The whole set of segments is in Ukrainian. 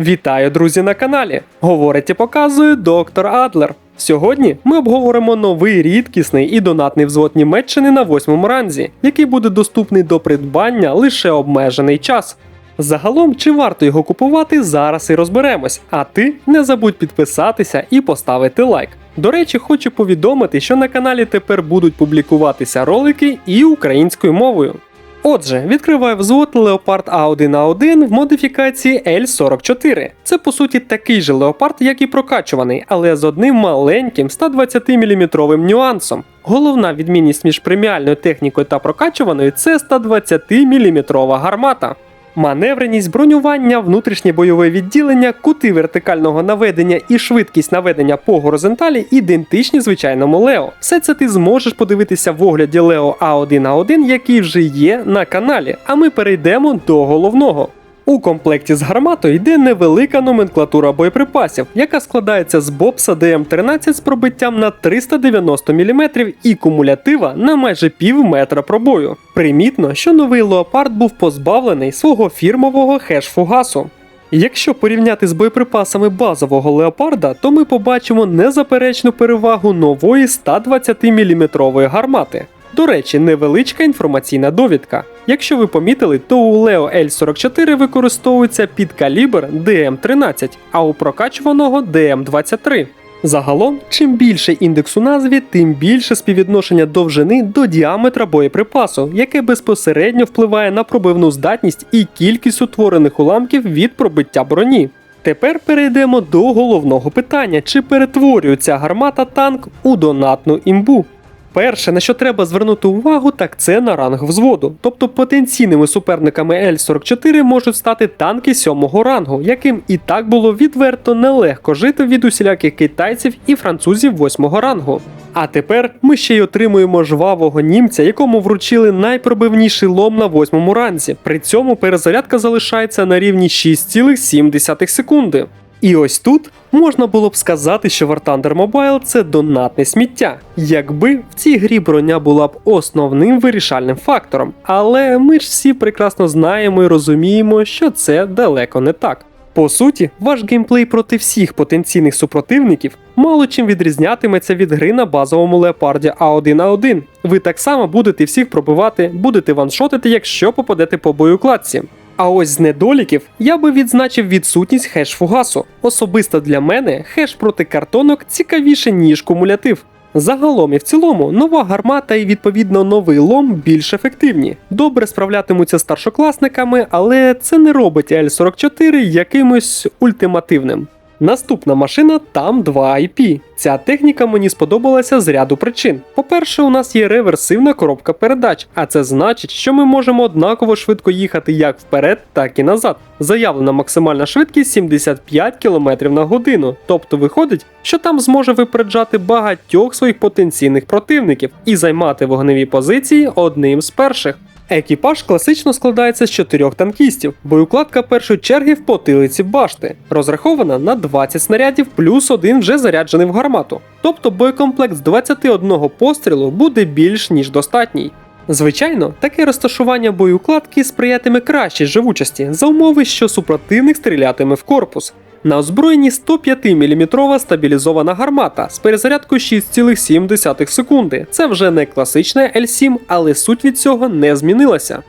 Вітаю, друзі, на каналі. Говорить і показує доктор Адлер. Сьогодні ми обговоримо новий рідкісний і донатний взвод Німеччини на восьмому ранзі, який буде доступний до придбання лише обмежений час. Загалом, чи варто його купувати, зараз і розберемось. А ти не забудь підписатися і поставити лайк. До речі, хочу повідомити, що на каналі тепер будуть публікуватися ролики і українською мовою. Отже, відкриваю взвод Leopard A1A1 в модифікації L44. Це по суті такий же леопард, як і прокачуваний, але з одним маленьким 120 мм нюансом. Головна відмінність між преміальною технікою та прокачуваною це 120 мм гармата. Маневреність, бронювання, внутрішнє бойове відділення, кути вертикального наведення і швидкість наведення по горизонталі ідентичні звичайному Лео. Все це ти зможеш подивитися в огляді Лео А1А1, який вже є на каналі. А ми перейдемо до головного. У комплекті з гарматою йде невелика номенклатура боєприпасів, яка складається з бобса ДМ-13 з пробиттям на 390 мм і кумулятива на майже пів метра пробою. Примітно, що новий леопард був позбавлений свого фірмового хеш-фугасу. Якщо порівняти з боєприпасами базового леопарда, то ми побачимо незаперечну перевагу нової 120 мм гармати. До речі, невеличка інформаційна довідка. Якщо ви помітили, то у Leo L44 використовується підкалібр DM13, а у прокачуваного DM23. Загалом, чим більше індекс у назві, тим більше співвідношення довжини до діаметра боєприпасу, яке безпосередньо впливає на пробивну здатність і кількість утворених уламків від пробиття броні. Тепер перейдемо до головного питання: чи перетворюється гармата танк у донатну імбу? Перше, на що треба звернути увагу, так це на ранг взводу. Тобто потенційними суперниками L44 можуть стати танки сьомого рангу, яким і так було відверто нелегко жити від усіляких китайців і французів восьмого рангу. А тепер ми ще й отримуємо жвавого німця, якому вручили найпробивніший лом на восьмому ранзі. При цьому перезарядка залишається на рівні 6,7 секунди. І ось тут можна було б сказати, що War Thunder Mobile це донатне сміття, якби в цій грі броня була б основним вирішальним фактором. Але ми ж всі прекрасно знаємо і розуміємо, що це далеко не так. По суті, ваш геймплей проти всіх потенційних супротивників мало чим відрізнятиметься від гри на базовому леопарді А1А1. Ви так само будете всіх пробивати, будете ваншотити, якщо попадете по боєукладці. А ось з недоліків я би відзначив відсутність хеш-фугасу. Особисто для мене хеш проти картонок цікавіше, ніж кумулятив. Загалом і в цілому нова гармата і відповідно новий лом більш ефективні. Добре справлятимуться старшокласниками, але це не робить L44 якимось ультимативним. Наступна машина там 2 IP. Ця техніка мені сподобалася з ряду причин. По-перше, у нас є реверсивна коробка передач, а це значить, що ми можемо однаково швидко їхати як вперед, так і назад. Заявлена максимальна швидкість 75 км на годину. Тобто виходить, що там зможе випереджати багатьох своїх потенційних противників і займати вогневі позиції одним з перших. Екіпаж класично складається з чотирьох танкістів. Боєукладка першої черги в потилиці башти, розрахована на 20 снарядів плюс один вже заряджений в гармату. Тобто боєкомплект з 21 пострілу буде більш ніж достатній. Звичайно, таке розташування боєукладки сприятиме кращій живучості за умови, що супротивник стрілятиме в корпус. На озброєнні 105 мм стабілізована гармата з перезарядкою 6,7 секунди. Це вже не класична L7, але суть від цього не змінилася.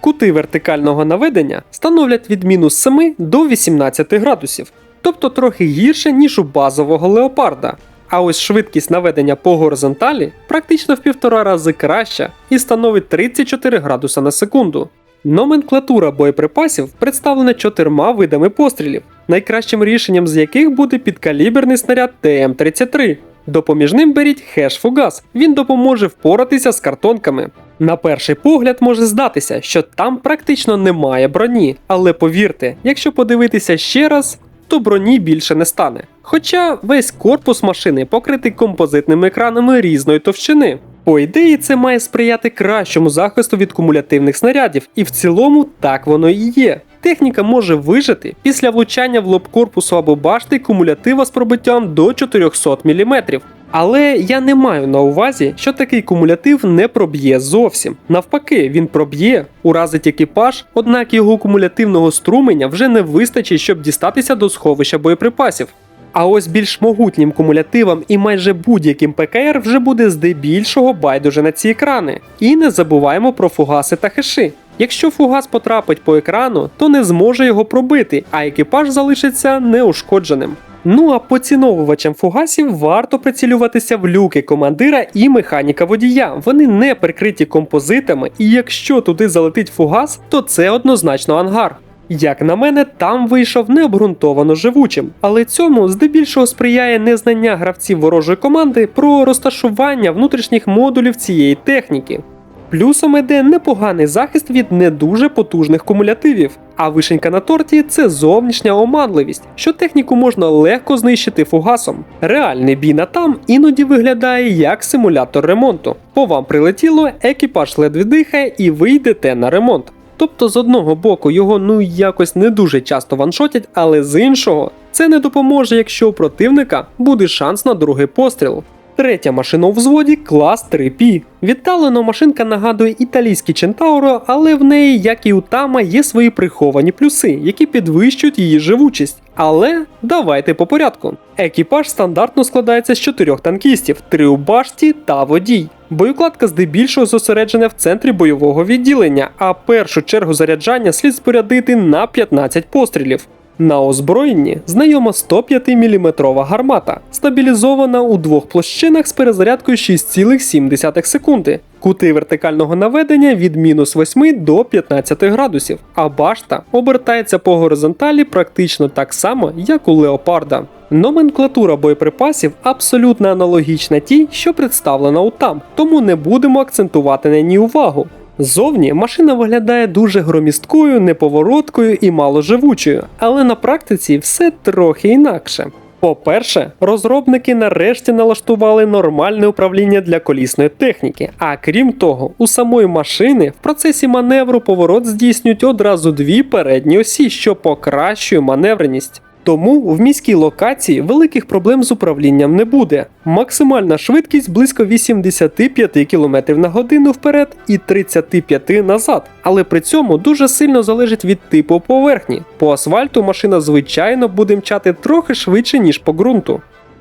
Кути вертикального наведення становлять від мінус 7 до 18 градусів, тобто трохи гірше, ніж у базового леопарда. А ось швидкість наведення по горизонталі практично в півтора рази краща і становить 34 градуса на секунду. Номенклатура боєприпасів представлена чотирма видами пострілів, найкращим рішенням з яких буде підкаліберний снаряд ТМ-33. Допоміжним беріть хеш-фугас, він допоможе впоратися з картонками. На перший погляд може здатися, що там практично немає броні, але повірте, якщо подивитися ще раз, то броні більше не стане. Хоча весь корпус машини покритий композитними екранами різної товщини. По ідеї, це має сприяти кращому захисту від кумулятивних снарядів, і в цілому так воно і є. Техніка може вижити після влучання в лоб корпусу або башти кумулятива з пробиттям до 400 мм. Але я не маю на увазі, що такий кумулятив не проб'є зовсім. Навпаки, він проб'є, уразить екіпаж, однак його кумулятивного струменя вже не вистачить, щоб дістатися до сховища боєприпасів. А ось більш могутнім кумулятивам і майже будь-яким ПКР вже буде здебільшого байдуже на ці екрани. І не забуваємо про фугаси та хеши. Якщо фугас потрапить по екрану, то не зможе його пробити, а екіпаж залишиться неушкодженим. Ну а поціновувачам фугасів варто прицілюватися в люки командира і механіка водія. Вони не прикриті композитами, і якщо туди залетить фугас, то це однозначно ангар. Як на мене, там вийшов необґрунтовано живучим, але цьому здебільшого сприяє незнання гравців ворожої команди про розташування внутрішніх модулів цієї техніки. Плюсом іде непоганий захист від не дуже потужних кумулятивів. А вишенька на торті це зовнішня оманливість, що техніку можна легко знищити фугасом. Реальний бій на там іноді виглядає як симулятор ремонту. По вам прилетіло, екіпаж ледве дихає і ви йдете на ремонт. Тобто, з одного боку, його ну якось не дуже часто ваншотять, але з іншого це не допоможе, якщо у противника буде шанс на другий постріл. Третя машина у взводі клас 3P. Віддалено машинка нагадує італійський Чентауро, але в неї, як і у Тама, є свої приховані плюси, які підвищують її живучість. Але давайте по порядку. Екіпаж стандартно складається з чотирьох танкістів, три у башті та водій. Боєкладка здебільшого зосереджена в центрі бойового відділення, а першу чергу заряджання слід спорядити на 15 пострілів. На озброєнні знайома 105 мм гармата, стабілізована у двох площинах з перезарядкою 6,7 секунди. Кути вертикального наведення від мінус 8 до 15 градусів, а башта обертається по горизонталі практично так само, як у леопарда. Номенклатура боєприпасів абсолютно аналогічна тій, що представлена у там, тому не будемо акцентувати на ній увагу. Зовні машина виглядає дуже громісткою, неповороткою і маложивучою, але на практиці все трохи інакше. По-перше, розробники нарешті налаштували нормальне управління для колісної техніки. А крім того, у самої машини в процесі маневру поворот здійснюють одразу дві передні осі, що покращує маневреність. Тому в міській локації великих проблем з управлінням не буде. Максимальна швидкість близько 85 км на годину вперед і 35 назад. Але при цьому дуже сильно залежить від типу поверхні. По асфальту машина звичайно буде мчати трохи швидше, ніж по ґрунту.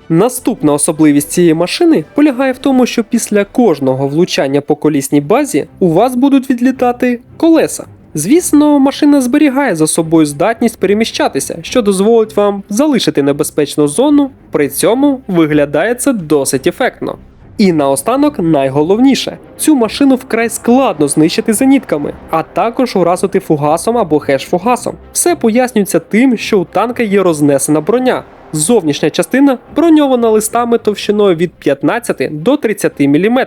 Наступна особливість цієї машини полягає в тому, що після кожного влучання по колісній базі у вас будуть відлітати колеса. Звісно, машина зберігає за собою здатність переміщатися, що дозволить вам залишити небезпечну зону, при цьому виглядає це досить ефектно. І наостанок найголовніше, цю машину вкрай складно знищити зенітками, а також уразити фугасом або хеш-фугасом. Все пояснюється тим, що у танка є рознесена броня. Зовнішня частина броньована листами товщиною від 15 до 30 мм,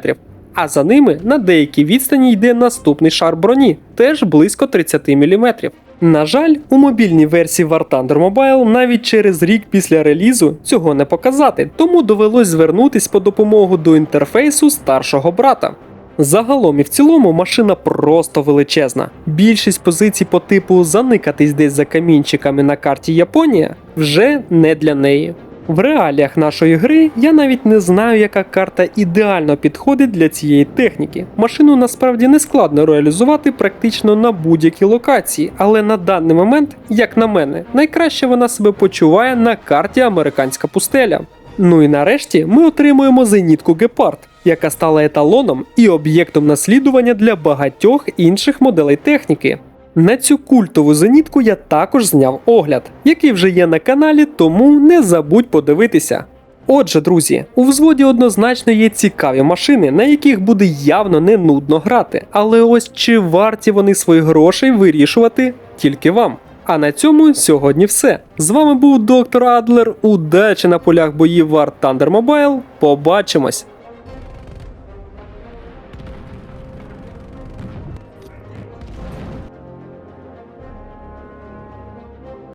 а за ними на деякій відстані йде наступний шар броні, теж близько 30 мм. На жаль, у мобільній версії War Thunder Mobile навіть через рік після релізу цього не показати, тому довелось звернутись по допомогу до інтерфейсу старшого брата. Загалом і в цілому машина просто величезна. Більшість позицій по типу заникатись десь за камінчиками на карті Японія вже не для неї. В реаліях нашої гри я навіть не знаю, яка карта ідеально підходить для цієї техніки. Машину насправді не складно реалізувати практично на будь-якій локації, але на даний момент, як на мене, найкраще вона себе почуває на карті Американська пустеля. Ну і нарешті ми отримуємо зенітку Гепард, яка стала еталоном і об'єктом наслідування для багатьох інших моделей техніки. На цю культову зенітку я також зняв огляд, який вже є на каналі, тому не забудь подивитися. Отже, друзі, у взводі однозначно є цікаві машини, на яких буде явно не нудно грати, але ось чи варті вони своїх грошей вирішувати тільки вам. А на цьому сьогодні все. З вами був доктор Адлер. Удачі на полях боїв War Thunder Mobile. Побачимось!